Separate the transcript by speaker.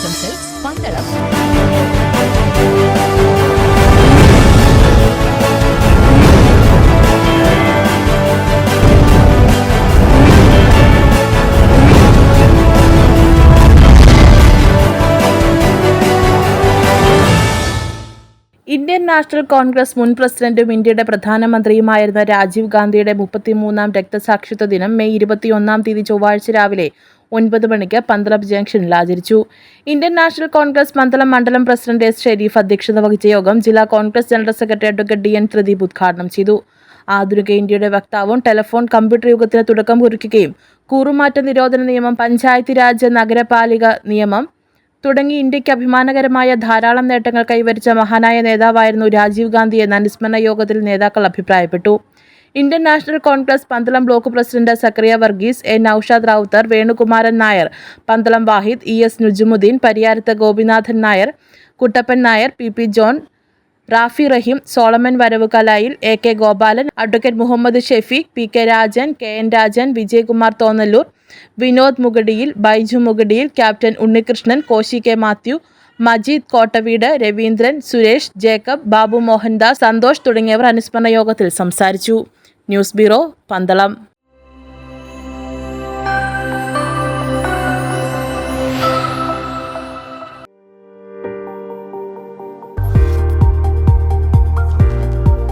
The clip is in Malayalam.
Speaker 1: ആശംസകൾ പന്തളം
Speaker 2: ഇന്ത്യൻ നാഷണൽ കോൺഗ്രസ് മുൻ പ്രസിഡന്റും ഇന്ത്യയുടെ പ്രധാനമന്ത്രിയുമായിരുന്ന രാജീവ് ഗാന്ധിയുടെ മുപ്പത്തിമൂന്നാം രക്തസാക്ഷിത്വ ദിനം മെയ് ഇരുപത്തിയൊന്നാം തീയതി ചൊവ്വാഴ്ച രാവിലെ ഒൻപത് മണിക്ക് പന്തളം ജംഗ്ഷനിൽ ആചരിച്ചു. ഇന്ത്യൻ നാഷണൽ കോൺഗ്രസ് പന്തളം മണ്ഡലം പ്രസിഡന്റ് എസ് ഷെരീഫ് അധ്യക്ഷത വഹിച്ച യോഗം ജില്ലാ Congress general secretary advocate D N Thrideep ഉദ്ഘാടനം ചെയ്തു. ആധുനിക ഇന്ത്യയുടെ വക്താവും ടെലിഫോൺ കമ്പ്യൂട്ടർ യുഗത്തിന് തുടക്കം കുറിക്കുകയും കൂറുമാറ്റ നിരോധന നിയമം പഞ്ചായത്ത് രാജ് നഗരപാലിക നിയമം തുടങ്ങി ഇന്ത്യയ്ക്ക് അഭിമാനകരമായ ധാരാളം നേട്ടങ്ങൾ കൈവരിച്ച മഹാനായ നേതാവായിരുന്നു രാജീവ് ഗാന്ധി എന്ന അനുസ്മരണ യോഗത്തിൽ നേതാക്കൾ അഭിപ്രായപ്പെട്ടു. Indian national Congress Pandalam block president Zacharia Varghese A. Noushad Ravuthar Venukumaran Nair Pandalam Vahid E. S. Nujumuddin Pariyarath Gopinathan Nair Kuttappan Nair P. P. John Rafi Rahim Solomon വരവ് Kalayil A. K. Gopalan advocate Muhammad Shefeeq P. K. Rajan K. N. Rajan Vijayakumar Thonnallur Vinod മുഗടിയിൽ Baiju മുഗടിയിൽ captain Unnikrishnan Koshy K. Mathew Majeed Kottaveedu Raveendran Suresh Jacob Babu Mohandas Santhosh തുടങ്ങിയവർ അനുസ്മരണ യോഗത്തിൽ സംസാരിച്ചു. News bureau Pandalam.